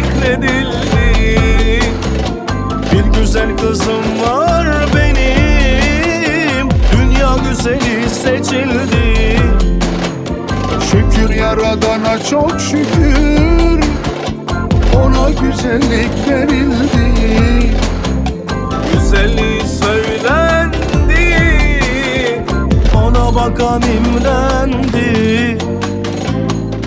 zikredildi. Bir güzel kızım var benim. Dünya güzeli seçildi. Şükür yaradana çok şükür. Ona güzellik verildi. Güzelliği söylendi. Ona bakan imrendi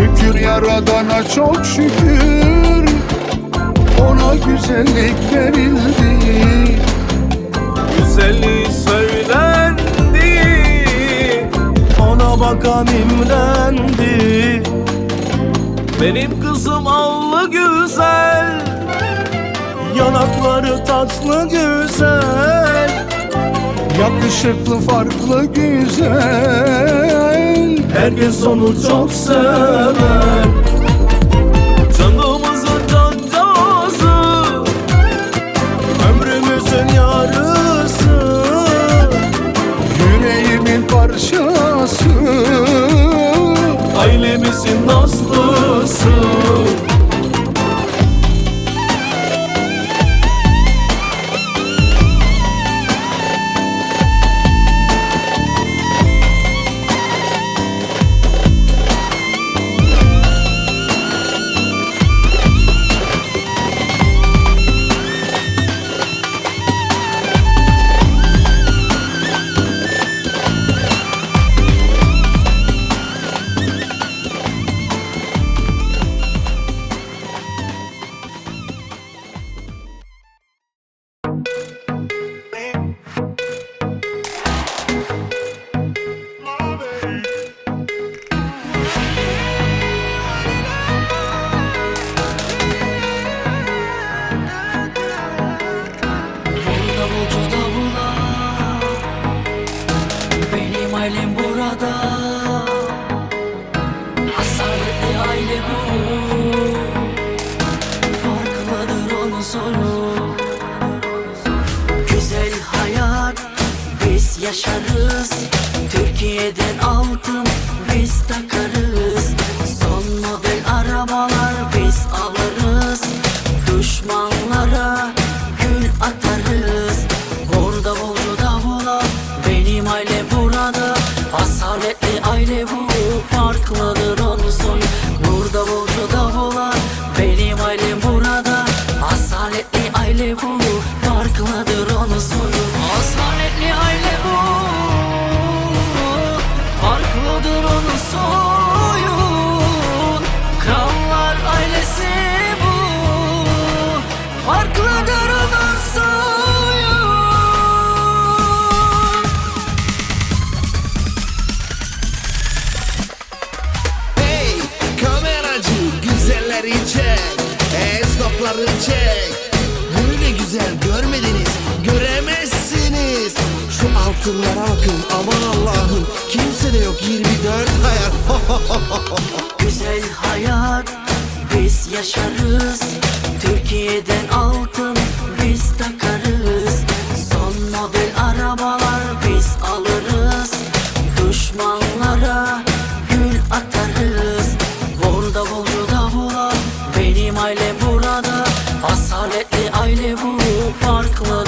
Şükür yaradana çok şükür. Ona güzellik verildi. Güzelliği söylendi. Ona bakan imrendi Benim kızım allı güzel. Yanakları tatlı güzel. Yakışıklı farklı güzel Herkes onu çok sever. Canımızın cancağızı Ömrümüzün yarısı. Yüreğimin parçası. Ailemizin nazlısı yaşarız. Türkiye'den altın biz takarız. Son model arabalar biz alırız. Düşmanlara gül atarız. Burada Bolu'da buna benim aile burada. Asaletli aile bu farklı Akıllara akın aman Allah'ım. Kimse de yok 24 hayat. Güzel hayat biz yaşarız. Türkiye'den altın biz takarız. Son model arabalar biz alırız. Düşmanlara gül atarız. Burada Bolu'da burada Benim aile burada. Asaletli aile bu farklı